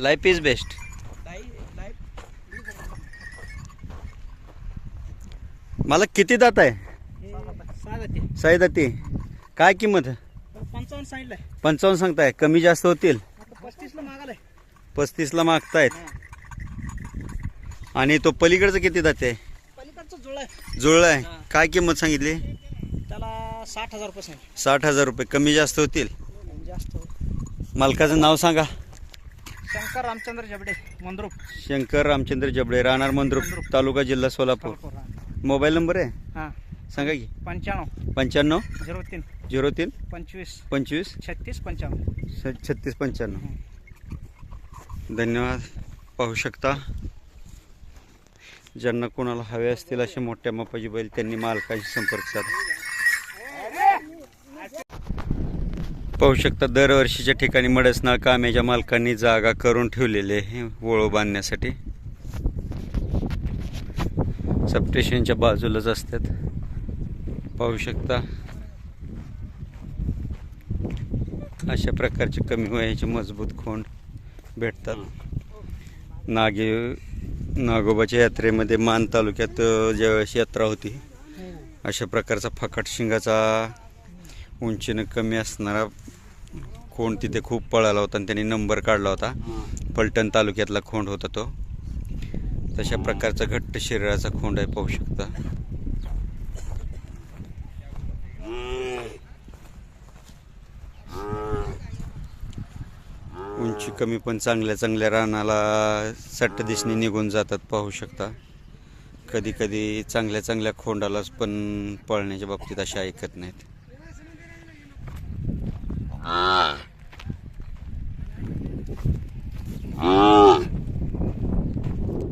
Life is best मला किती दात आहे? साई दाती काय किंमत? पंचावन्न सांगताय. कमी जास्त होतील. पस्तीसला मागतायत. आणि तो पलीकडचं किती दाते आहे? पलीकडचं जुळ आहे जुळलं आहे. काय किंमत सांगितली? त्याला साठ हजार रुपये. साठ हजार रुपये कमी जास्त होतील. मालकाचं नाव सांगा. शंकर रामचंद्र जबडे मंद्रुप. शंकर रामचंद्र जबडे राहणार मंद्रुप तालुका जिल्हा सोलापूर. मोबाईल नंबर आहे? हां. सांगा की. पंच्याण्णव. पंच्याण्णव? झिरो तीन. झिरो तीन? पंचवीस. पंचवीस? छत्तीस पंच्याण्णव. छ- छत्तीस पंच्याण्णव. धन्यवाद. पाहू शकता. ज्यांना कोणाला हवे असतील असे मोठ्या मापाची बैल त्यांनी मालकाशी संपर्क साधा. पाहू शकता दरवर्षीच्या ठिकाणी मडसनाळ कामेच्या मालकांनी जागा करून ठेवलेली आहे वळू बांधण्यासाठी. सबस्टेशनच्या बाजूलाच असतात. पाहू शकता. अशा प्रकारचे कमी वयाचे मजबूत खोंड भेटतात. नागे नागोबाच्या यात्रेमध्ये मान तालुक्यात ज्यावेळेस यात्रा होती अशा प्रकारचा फकाट शिंगाचा उंचीनं कमी असणारा खोंड तिथे खूप पळाला होता आणि त्यांनी नंबर काढला होता. पलटण तालुक्यातला खोंड होता तो. तशा प्रकारचा घट्ट शरीराचा खोंड आहे पाहू शकता. उंची कमी पण चांगल्या चांगल्या रानाला सट्ट दिशेने निघून जातात पाहू शकता. कधी कधी चांगल्या चांगल्या खोंडालाच पण पळण्याच्या बाबतीत अशा ऐकत नाहीत.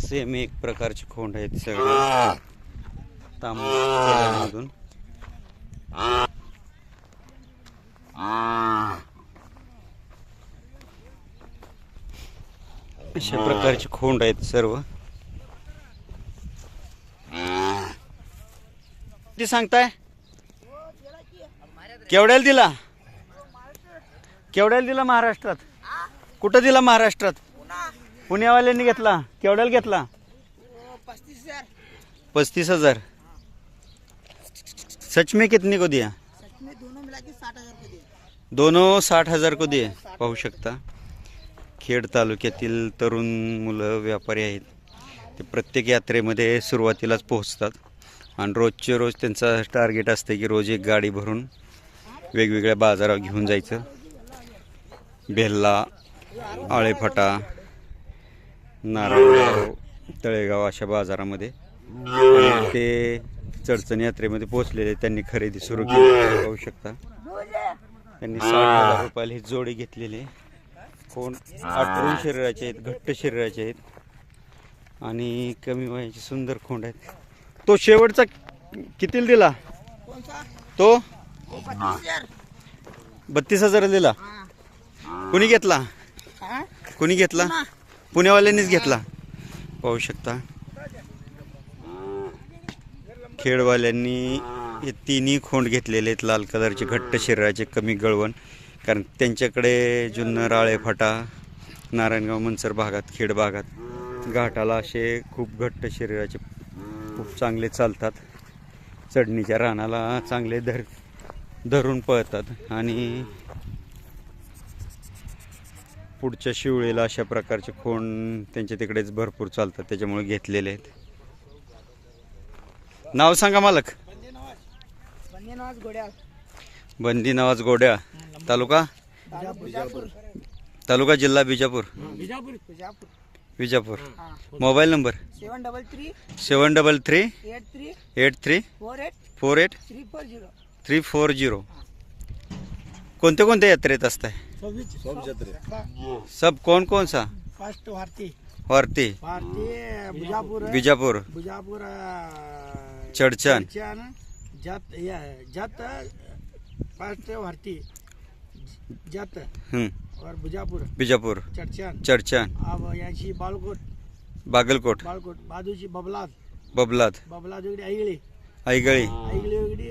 सेम एक प्रकारचे खोंड आहेत सगळे. तांबून अशा प्रकारचे खोंड आहेत सर्व. सांगताय? केवढ्याला दिला? केवढ्याला दिला महाराष्ट्रात? कुठं दिला महाराष्ट्रात? पुण्यावाल्यांनी घेतला. केवढ्याला घेतला? पस्तीस हजार. पस्तीस हजार. सच में कितने को दिया? दोनों साठ हजार को दिए पाहू शकता. खेड तालुक्यातील तरुण मुलं व्यापारी आहेत. ते प्रत्येक यात्रेमध्ये सुरुवातीलाच पोहोचतात. आणि रोजचे रोज त्यांचा टार्गेट असते की रोज एक गाडी भरून वेगवेगळ्या बाजारावर घेऊन जायचं. बेल्ला आळेफाटा नारायणगाव तळेगाव अशा बाजारामध्ये. ते चडचण यात्रेमध्ये पोहोचलेले त्यांनी खरेदी सुरू केली. पाहू शकता. त्यांनी साठ हजार रुपयाला ही जोडी घेतलेली. कोण? आठवून शरीराचे आहेत घट्ट शरीराचे आहेत. आणि कमी वयाचे सुंदर खोंड आहेत. तो शेवटचा कितीला दिला? तो? बत्तीस हजार दिला. कुणी घेतला? कुणी घेतला? पुण्यावाल्यांनीच घेतला. पाहू शकता. खेडवाल्यांनी हे तिन्ही खोंड घेतलेले आहेत लाल कलरचे घट्ट शरीराचे कमी गळवण. कारण त्यांच्याकडे जुन्नर आळे फाटा नारायणगाव मनसर भागात खेड भागात घाटाला असे खूप घट्ट शरीराचे खूप चांगले चालतात. चढणीच्या रानाला चांगले धर धरून पळतात. आणि पुढच्या शिवळीला अशा प्रकारचे खोण त्यांच्या तिकडेच भरपूर चालतात त्याच्यामुळे घेतलेले आहेत. नाव सांगा मालक. बंदी नवाज गोड्या तालुका? तालुका जिल्हा Bijapur. Bijapur. Vijapur mobile number? Seven double three seven double three eight three eight three four eight four eight three four zero three four zero कोणत्या कोणत्या यात्रेत असताय? सव्वीस सब कौन कौन सा? फर्स्ट भारती भारती भारती बिजापूर. बिजापूर बिजापूर चडचन जत या जत फर्स्ट भारती जत. और बिजापूर. बिजापूर. चर्चन चडचन अब यांची बालकोट. बागलकोट. बालकोट. बाजूची बबलाद बबलाद बबलाद ऐगळी ऐगळी वेगळी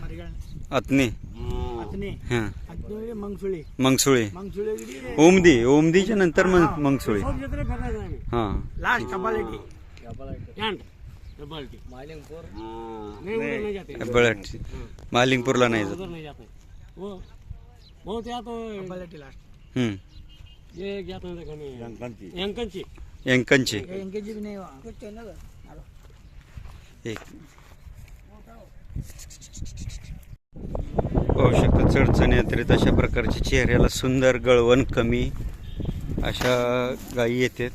मरगळ. अतनी अतने. हां. मंगसुळी. मंगसुळे. मंगसुळी ओमदी ओमदीच्या नंतर मंगसुळे. हा. लास्ट कपालेटी. बळट मालिंगपूरला नाही जात. बहुत या तो कपालेटी लास्ट हम्म. ये क्या तो अंकनची यांकनचे एंकेजी भी नाही हुआ. कुछ ना गं. आलो. एक. पाहू शकता चढचण यात्रेत अशा प्रकारचे चेहऱ्याला सुंदर गळवण कमी अशा गायी येतात.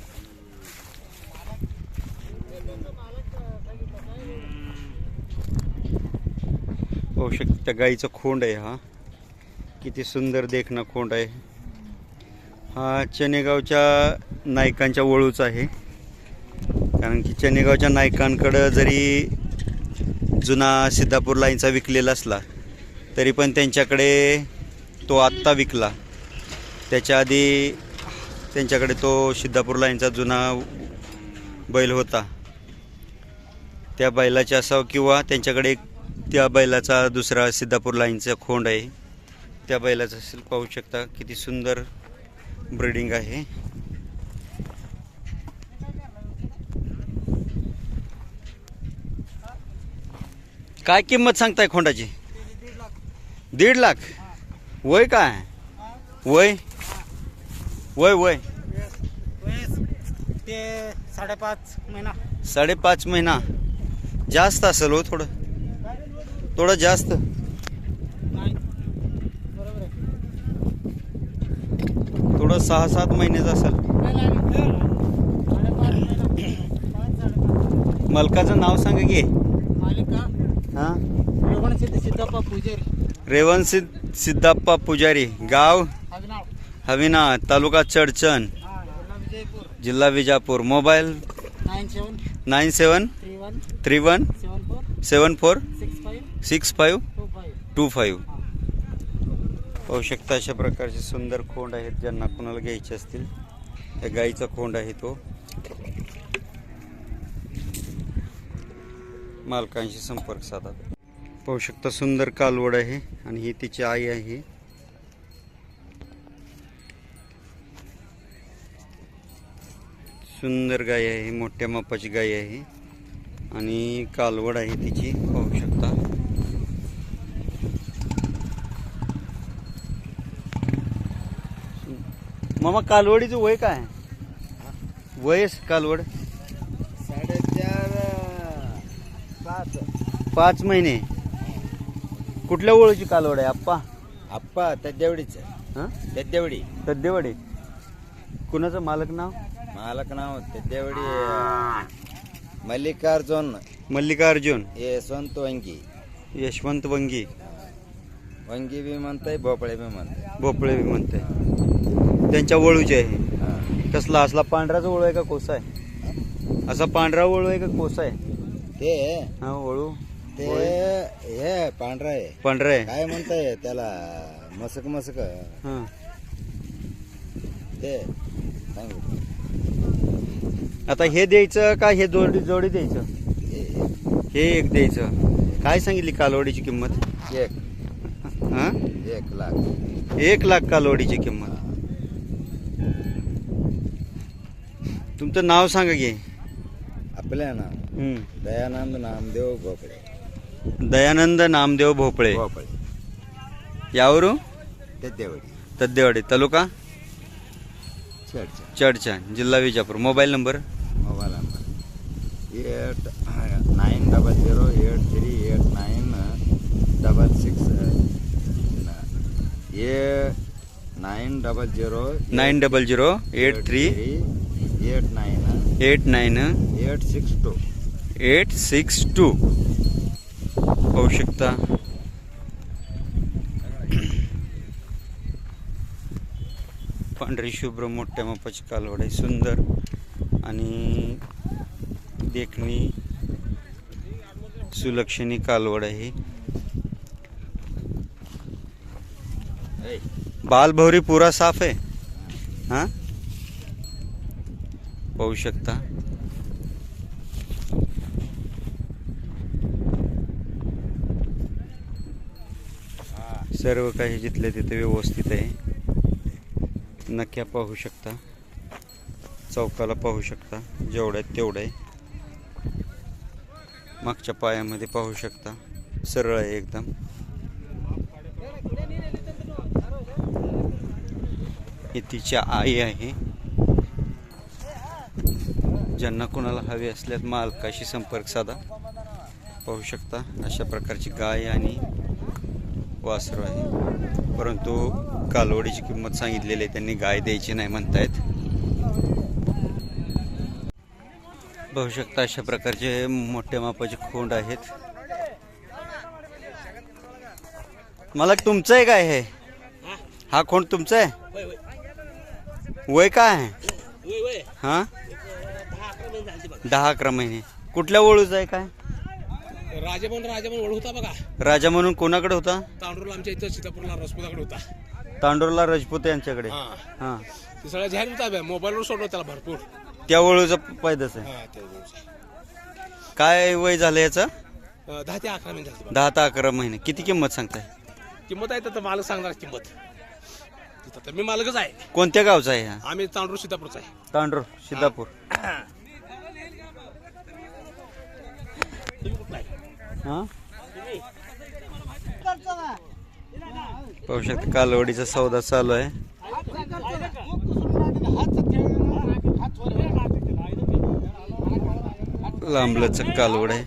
पाहू शकता त्या गाईचा खोंड आहे हा. किती सुंदर देखणा खोंड आहे. हा चनेगावच्या नायकांच्या वळूचा आहे. कारण की चनेगावच्या नायकांकडं जरी जुना सिद्धापूर लाईनचा विकलेला असला तरी पण त्यांच्याकडे तो आत्ता विकला. त्याच्या आधी त्यांच्याकडे तो सिद्धापूर लाईनचा जुना बैल होता. त्या बैलाचे असावं किंवा त्यांच्याकडे त्या बैलाचा दुसरा सिद्धापूर लाईनचा खोंड आहे. त्या बैलाचा असेल पाहू शकता किती सुंदर ब्रीडिंग आहे. काय किंमत सांगताय खोंडाची? दीड लाख. वय काय? वय? वय वय. ते साडेपाच महिना. साडेपाच महिना. जास्त असेल हो थोडं. थोडं जास्त. थोडं सहा सात महिन्याचं असेल. मालकाचं नाव सांगा की. हां? पूजेरी. रेवण सिद्ध सिद्धाप्पा पुजारी गाव? हविना तालुका चडचण. जिल्हा Vijapur. Mobile? Nine seven. Three one. Seven four. Six five. Two five. पाहू शकता अशा प्रकारचे सुंदर खोंड आहेत ज्यांना कोणाला घ्यायचे असतील. त्या गाईचा खोंड आहे तो. मालकांशी संपर्क साधा. पाहू शकता सुंदर कालवड आहे आणि ही तिची आई आहे. सुंदर गाय आहे मोठ्या मापाची गाय आहे आणि कालवड आहे तिची पाहू शकता. मामा कालवडीचं वय काय? वय कालवड? साडेचार पाच. पाच महिने. कुठल्या ओळीची कालवड आहे आप्पा? आप्पा तद्देवडीच हां? तद्देवडी. सद्देवाडी कुणाचं मालक नाव? मालक नाव तद्देवडी मल्लिकार्जुन. मल्लिकार्जुन. यशवंत वंगी. यशवंत वंगी. वंगी बी म्हणताय भोपळे बी म्हणताय. भोपळे बी म्हणते त्यांच्या वळूची आहे. कसला असला पांढराचा वळू आहे का कोसा आहे? असा पांढरा वळू आहे का कोसा आहे? ते. हा वळू ते हे पांढरा आहे. पांढरा आहे. काय म्हणताय त्याला? मसक मसक. हां. ते आता हे द्यायचं का हे जोडी जोडी द्यायचं? हे- हे एक द्यायचं. काय सांगितली कालवडीची किंमत? एक. हां? एक लाख. एक लाख कालवडीची किंमत. तुमचं नाव सांगा की. आपल्या नाव. हं. दयानंद नामदेव भोपळे दयानंद नामदेव भोपळे भोपळे यावरू तद्देवडी तद्देवाडी तालुका चर्चा चडचा जिल्हा Vijapur mobile number mobile number eight nine double zero eight three eight nine double six ए nine double zero nine double zero eight three eight nine eight nine eight six two eight six two पाहू शकता पांढरी शुभ्र मोठ्या मापाची कालवड आहे सुंदर आणि देखणी सुलक्षणी कालवड आहे. बालभवरी पुरा साफ आहे. हां? पाहू शकता. सर्व काही जिथल्या तिथे व्यवस्थित आहे. नक्या पाहू शकता. चौकाला पाहू शकता. जेवढं आहे तेवढं आहे. मागच्या पायामध्ये पाहू शकता. सरळ आहे एकदम. ही तिची आई आहे. ज्यांना कोणाला हवे असल्यास मालकाशी संपर्क साधा. पाहू शकता. अशा प्रकारची गाय आणि वासरू आहे. परंतु कालवडीची किंमत सांगितलेली आहे त्यांनी गाय द्यायची नाही म्हणतायत. पाहू शकता अशा प्रकारचे मोठ्या मापाचे खोंड आहेत. मला तुमचं आहे काय हे? हा खोंड तुमचा आहे वय काय? आहे हा? दहा अकरा महिने बघा. कुठल्या वळूच आहे काय? राजाबन राजाबन ओळख होता बघा. राजा म्हणून कोणाकडे होता? तांडूरला आमच्या इथं सीतापूरला रसपुताकडे होता. तांडोरला राजपूत यांच्याकडे. हा. हा. ते सगळं जाहीर होता मोबाईलवर सोडलं त्याला भरपूर. त्या वळूचा पैदाच आहे. हा ते काय वय झालं याचं? अं, दहा ते अकरा महिने झाली बघा. दहा ते अकरा महिने. किती किंमत सांगताय? किंमत आहे तर मालक सांगणार किंमत. तिथं तर मी मालकच आहे. कोणत्या गावचा आहे हा? आम्ही तांडूर सीतापूरचा आहे. तांडोर सिद्धापूर तुम्ही कुठला आहे हा पाहू शकता कालवडीचा सौदा चालू आहे. लांबलच कालवड आहे.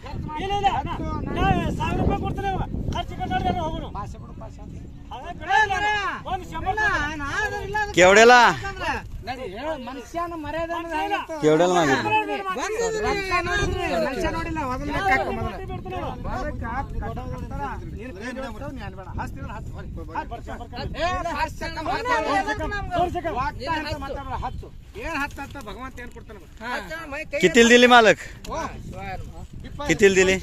केवड्याला केवड्याला मागितलं? कितीला दिली मालक कितीला दिली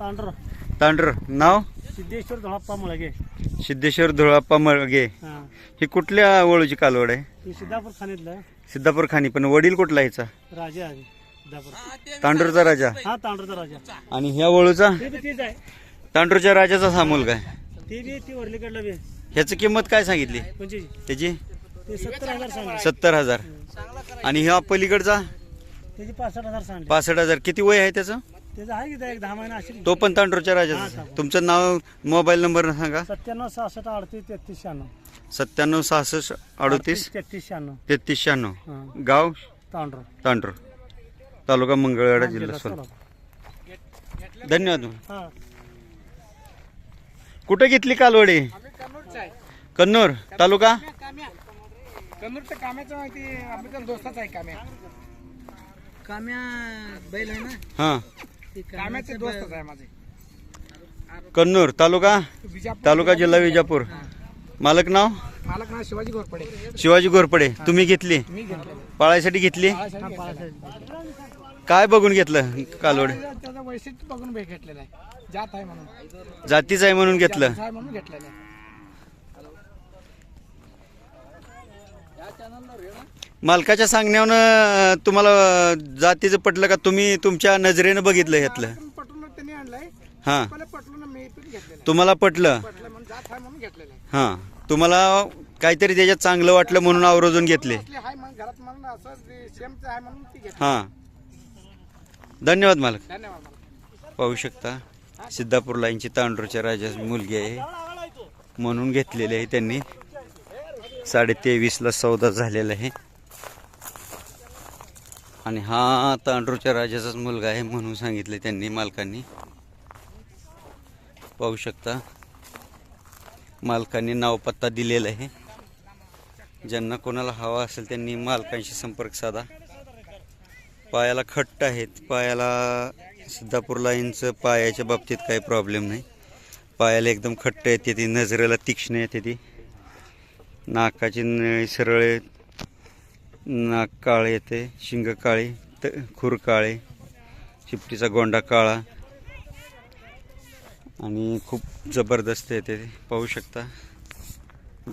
ತಾಂಡ್ರು तांडूर नाव? सिद्धेश्वर धुळाप्पा मळगे. सिद्धेश्वर धुळाप्पा मळगे. ही. कुठल्या वळूची कालवड आहे? सिद्धापूर खाणीतला. आहे सिद्धापूर खाणी पण वडील कुठला ह्याचा राजा आहे. तांडूरचा राजा. हा तांडूरचा राजा. आणि ह्या वळूचा तांडूरच्या राजाचा हा मुलगा ह्याची किंमत काय सांगितली? त्याची? सत्तर हजार सत्तर हजार. आणि ह्या पलीकडचा? पासष्ट हजार. किती वय आहे त्याचं? त्याचं आहे की एक दहा महिना असेल तो पण तांडूरच्या राजाचा तुमचं नाव मोबाईल नंबर सांगा. सत्त्याण्णव सहासष्ट अडतीस तेहतीस शहाण्णव. सत्त्याण्णव सहासष्ट अडतीस तेहतीस शहाण्णव. तेहतीस शहाण्णव. गाव? तांड्र. तांडूर. तालुका मंगळवेढा जिल्हा सोलापूर. धन्यवाद. हा. कुठे घेतली कालवडी? कन्नूर तालुका? कन्नूरचं काम्याचं माहिती आपल्या दोस्ताच आहे काम्या. काम्या बैल आहे ना? हा. काम्याचे दोस्तच आहे माझे. कन्नूर तालुका? विजापूर. तालुका जिल्हा विजापूर. मालक नाव? मालक नाव शिवाजी घोरपडे. शिवाजी घोरपडे. तुम्ही घेतली? मी घेतलं? पाळायसाठी घेतली काय बघून घेतलं त्याचं वैशिष्ट्य बघून बे घेतलेलं आहे. जात आहे म्हणून. जातीच आहे म्हणून घेतलं. आहे म्हणून घेतलेलं आहे. मालकाच्या सांगण्यावर तुम्हाला जातीचं पटलं का? तुम्ही तुमच्या नजरेनं बघितलं घेतलं पटून त्यांनी आणलंय. हा. मला पटून मी पण घेतलेलं आहे. तुम्हाला पटलं? पटलं म्हणून जात आहे म्हणून घेतलेलं आहे. हा. तुम्हाला काहीतरी त्याच्यात चांगलं वाटलं म्हणून आवर्जून घेतले. असले आहे मग घरात म्हणून असं सेमचं आहे म्हणून ती घेतली. हा. धन्यवाद मालक. धन्यवाद मला पाहू शकता सिद्धापूर लाईनची तांडूरच्या राजाची मुलगी आहे. म्हणून घेतलेली आहे त्यांनी. साडे तेवीसला सौदा झालेला आहे. आणि हा तांडूरच्या राजाचाच मुलगा आहे म्हणून सांगितले त्यांनी मालकांनी. पाहू शकता मालकांनी नावपत्ता दिलेला आहे. ज्यांना कोणाला हवा असेल त्यांनी मालकांशी संपर्क साधा. पायाला खट्ट आहेत पायाला सिद्धापूर लाईनचं पायाच्या बाबतीत काही प्रॉब्लेम नाही. पायाला एकदम खट्ट येते ती नजरेला तीक्ष्ण येते ती. नाकाची नळी सरळ आहे. नाक काळे येते शिंग काळे त खूर काळे शिपटीचा गोंडा काळा. आणि खूप जबरदस्त येते पाहू शकता.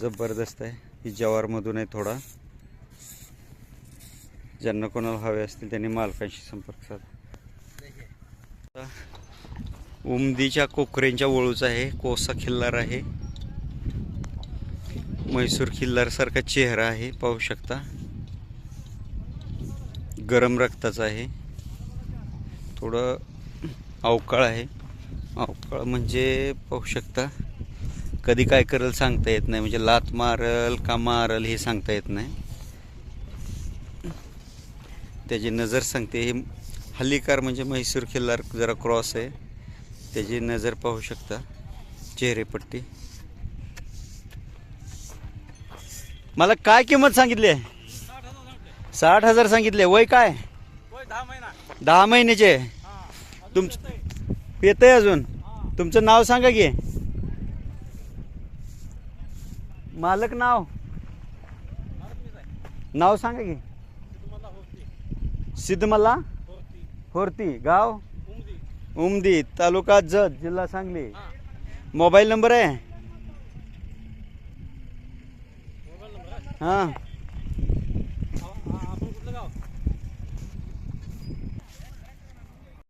जबरदस्त आहे. ही जवारमधून आहे थोडा. ज्यांना कोणाला हवे असतील त्यांनी मालकांशी संपर्क साधा. उमदीच्या कोकरेंच्या वळूचा आहे. कोसा खिल्लार आहे. म्हैसूर खिल्लारसारखा चेहरा आहे. पाहू शकता. गरम रक्ताचं आहे. थोडं अवकाळ आहे. अवकाळ म्हणजे पाहू शकता कधी काय करेल सांगता येत नाही. म्हणजे लात मारल का मारल हे सांगता येत नाही. त्याची नजर सांगते हे हल्लीकार म्हणजे म्हैसूर खिल्लार जरा क्रॉस आहे. त्याची नजर पाहू शकता चेहरेपट्टी. मला काय किंमत सांगितली आहे? साठ हजार सांगितले. वय काय? दहा महिन्याचे. तुम येतंय अजून? तुमचं नाव सांगा की. मालक नाव? नाव सांगा की. सिद्धमल्ला होरती. गाव? उमदी. तालुका जत जिल्हा सांगली. मोबाईल नंबर आहे? हां.